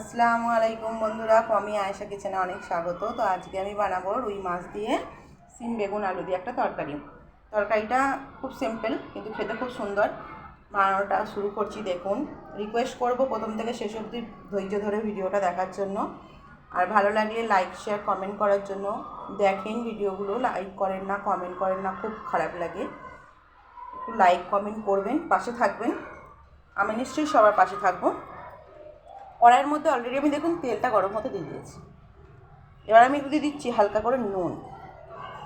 আসসালামু আলাইকুম বন্ধুরা আমি আয়েশা কিচেনে অনেক স্বাগত। তো আজকে আমি বানাবো রুই মাছ দিয়ে সিম বেগুন আলু দিয়ে একটা তরকারি। তরকারিটা খুব সিম্পল কিন্তু খেতে খুব সুন্দর। বানানোটা শুরু করছি, দেখুন। রিকোয়েস্ট করব প্রথম থেকে শেষ অবধি ধৈর্য ধরে ভিডিওটা দেখার জন্য। আর ভালো লাগলে লাইক শেয়ার কমেন্ট করার জন্য। দেখেন ভিডিওগুলো লাইক করেন না কমেন্ট করেন না, খুব খারাপ লাগে। একটু লাইক কমেন্ট করবেন, পাশে থাকবেন। আমি নিশ্চয়ই সবার পাশে থাকব। কড়াইয়ের মধ্যে অলরেডি আমি দেখুন তেলটা গরম হতে দিয়ে দিয়েছি। এবার আমি একটু দিয়ে দিচ্ছি হালকা করে নুন।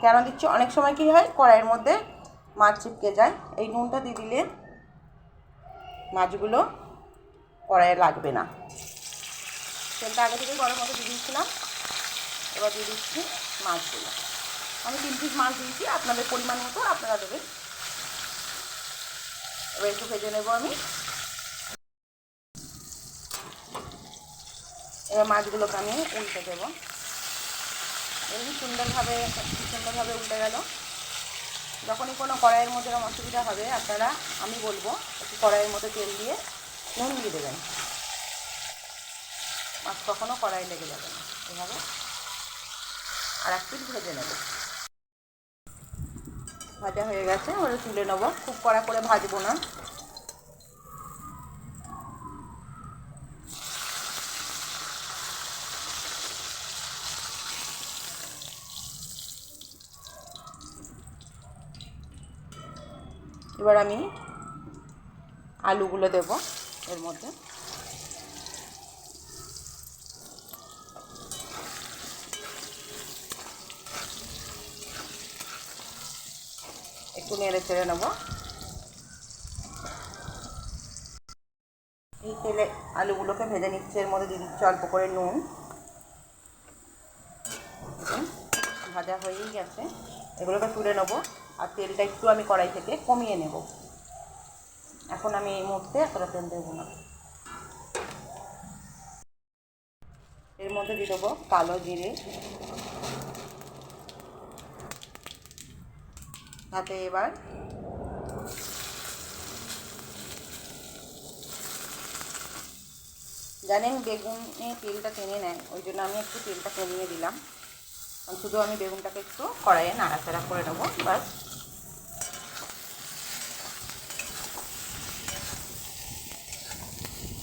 কেন দিচ্ছি? অনেক সময় কী হয়? কড়াইয়ের মধ্যে মাছ চিপকে যায়। এই নুনটা দিয়ে দিলে মাছগুলো কড়াইয়ে লাগবে না। তেলটা আগে থেকে গরম হতে দিয়ে দিচ্ছিলাম এবার দিয়ে দিচ্ছি মাছগুলো। আমি তিন পিস মাছ দিয়েছি। আপনাদের পরিমাণ মতো আপনারা দেবেন। এবার একটু ভেজে নেব আমি। এবার মাছগুলোকে আমি উল্টে দেবো। এমনি সুন্দরভাবে সুন্দরভাবে উল্টে গেল। যখনই কোনো কড়াইয়ের মধ্যে এরকম অসুবিধা হবে, আপনারা, আমি বলব, একটু কড়াইয়ের মধ্যে তেল দিয়ে নুন দিয়ে দেবেন। মাছ কখনও কড়াই লেগে যাবে না। এভাবে আর এক পিস ভেজে নেব। ভাজা হয়ে গেছে ওটা তুলে নেব। খুব কড়া করে ভাজবো না। এবার আমি আলুগুলো দেব এর মধ্যে। একটু নেড়ে চেড়ে নেব। এই তেলে আলুগুলোকে ভেজে নিচ্ছে, এর মধ্যে দিয়ে দিচ্ছে অল্প করে নুন। ভাজা হয়েই গেছে। এগুলোকে তুলে নেব। আর তেলটা একটু আমি কড়াই থেকে কমিয়ে নেব। এখন আমি এই মুহূর্তে এতটা তেল দেবো না। এর মধ্যে দিয়ে দেবো কালো জিরে। তাতে এবার জানেন বেগুনে তেলটা টেনে নেয়, ওই জন্য আমি একটু তেলটা কমিয়ে দিলাম। শুধু আমি বেগুনটাকে একটু কড়াইয়ে নাড়াচাড়া করে নেব বাস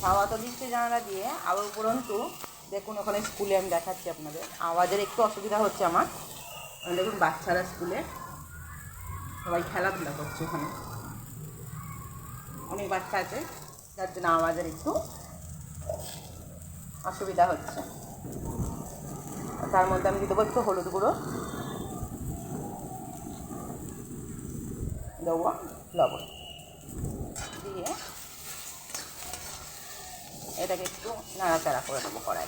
খাওয়া তো দিচ্ছে জানালা দিয়ে, আবার উপরন্তু দেখুন ওখানে স্কুলে আমি দেখাচ্ছি আপনাদের। আওয়াজের একটু অসুবিধা হচ্ছে আমার। দেখুন বাচ্চারা স্কুলে সবাই খেলাধুলা করছে ওখানে। অনেক বাচ্চা আছে, যার জন্য আওয়াজের একটু অসুবিধা হচ্ছে। তার মধ্যে আমি দেবো একটু হলুদ গুঁড়ো। দেবো লবণ। দিয়ে এটাকে একটু নাড়াচাড়া করে দেবো কড়াই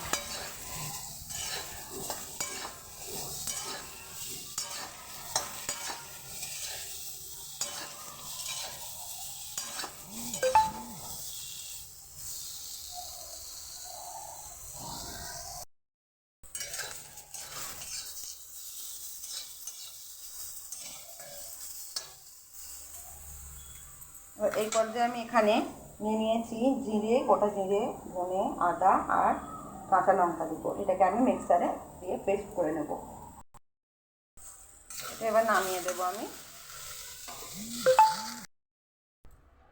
এই পর্যায়ে আমি এখানে নিয়ে নিয়েছি জিরে, গোটা জিরে, ধনে, আদা আর কাঁচা লঙ্কা দিব এটাকে আমি মিক্সারে দিয়ে পেস্ট করে নেব। এবার নামিয়ে দেব আমি।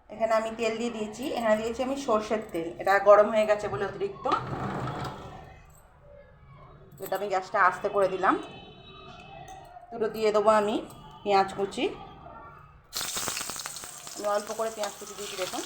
এখানে আমি তেল দিয়ে দিয়েছি। এখানে দিয়েছি আমি সর্ষের তেল। এটা গরম হয়ে গেছে বলে অতিরিক্ত। এটা আমি গ্যাসটা আস্তে করে দিলাম। দুটো দিয়ে দেবো আমি পেঁয়াজ কুচি। আমি অল্প করে পেঁয়াজ কুচি দিয়েছি, দেখুন।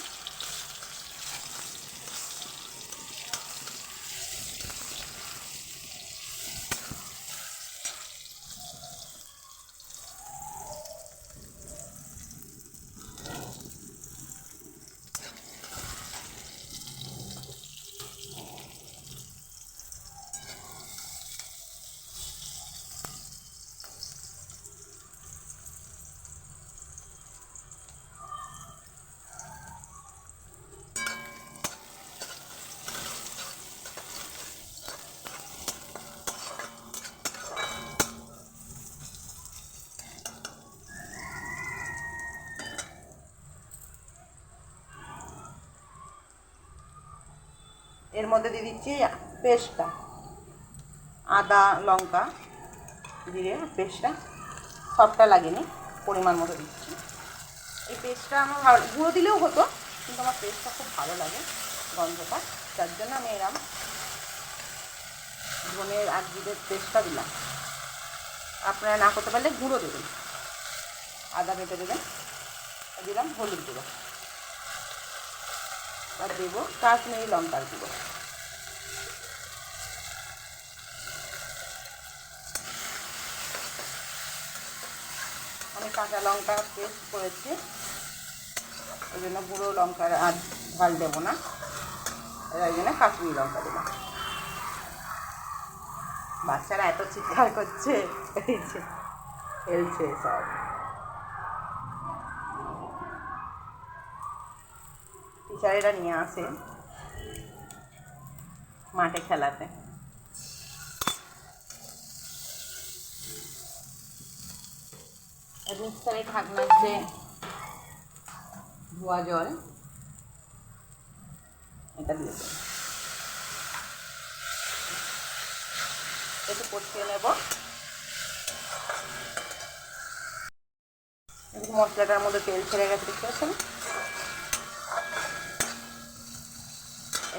এর মধ্যে দিয়ে দিচ্ছি পেস্টটা আদা, লঙ্কা জিরে পেস্টটা সবটা লাগেনি পরিমাণ মতো দিচ্ছি। এই পেস্টটা আমার ভালো, গুঁড়ো দিলেও হতো, কিন্তু আমার পেস্টটা খুব ভালো লাগে গন্ধটা। যার জন্য আমি এরম ধনের আর জিরের পেস্টটা দিলাম। আপনারা না করতে পারলে গুঁড়ো দেবেন। আদা বেটে দেবেন, দিলাম হলুদ গুঁড়ো। আর দেবো কাশ্মীরি লঙ্কার গুঁড়ো। আমি কাঁচা লঙ্কা পেস্ট করেছি। ওই জন্য গুঁড়ো লঙ্কার আর ঝাল দেবো না। ওই জন্য কাশ্মীরি লঙ্কা দিলাম বাচ্চারা এত চিৎকার করছে, এই যে খেলছে সব। টিচারেরা নিয়ে আসে মাঠে খেলাতে। মিক্সারে ঢাকনার যে ধোয়া জল। এটা দিয়ে দেবো একটু কষিয়ে নেব। মশলাটার মধ্যে তেল ছেড়ে গেছে, দেখতে পাচ্ছেন?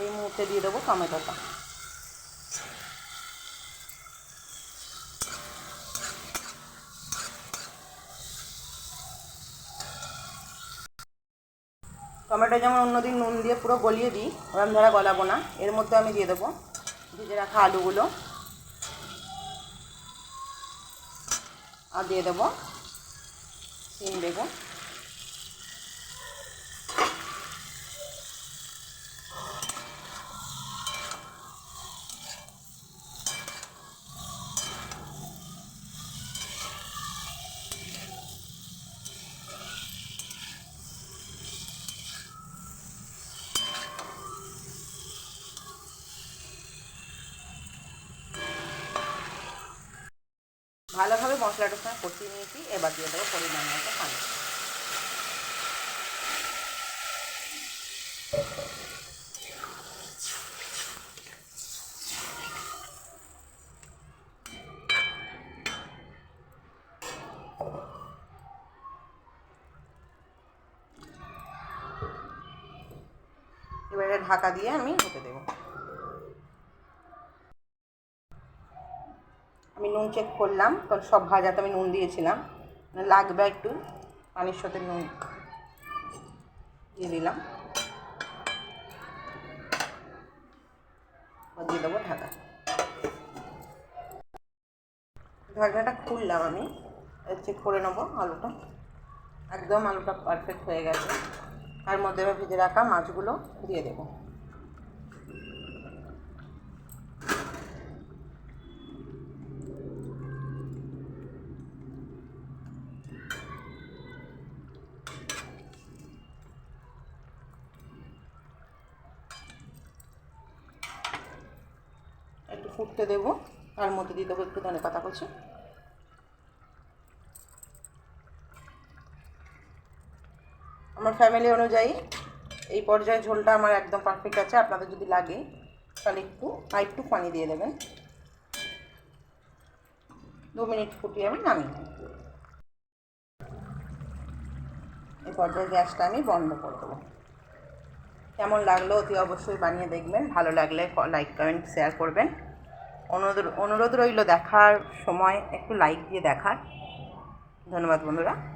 এই মুহূর্তে দিয়ে দেবো টমেটোটা। টমেটো যেমন অন্যদিন নুন দিয়ে পুরো গলিয়ে দিই, ওরম ধরা গলাবো না। এর মধ্যে আমি দিয়ে দেবো ভিজে রাখা আলুগুলো। আর দিয়ে দেবো সিম বেগুন। ভালোভাবে মশলাটার সঙ্গে কষিয়ে নিয়েছি, এবার দিয়ে দেবো পরিমাণ মতো পানি। এবারে ঢাকা দিয়ে আমি হতে দেবো। আমি নুন চেক করলাম কারণ সব ভাজাতে আমি নুন দিয়েছিলাম। লাগবে একটু, পানির সাথে নুন দিয়ে দিলাম। দিয়ে দেবো ঢাকা। ঢাকনাটা খুললাম আমি চেক করে নেব আলুটা। একদম আলুটা পারফেক্ট হয়ে গেছে। তার মধ্যে ভেজে রাখা মাছগুলো দিয়ে দেবো একটু ফুটতে দেবো। তার মধ্যে দিয়ে দেবো একটু ধনে পাতা কুচি। আমার ফ্যামিলি অনুযায়ী এই পর্যায়ে ঝোলটা আমার একদম পারফেক্ট আছে। আপনাদের যদি লাগে, তাহলে একটু, আর একটু পানি দিয়ে দেবেন। দু মিনিট ফুটিয়ে আমি নেব। এই পর্যায়ে গ্যাসটা আমি বন্ধ করে দেবো। কেমন লাগল অতি অবশ্যই বানিয়ে দেখবেন। ভালো লাগলে লাইক কমেন্ট শেয়ার করবেন। অনুরোধ অনুরোধ রইল দেখার সময় একটু লাইক দিয়ে দেখার। ধন্যবাদ বন্ধুরা।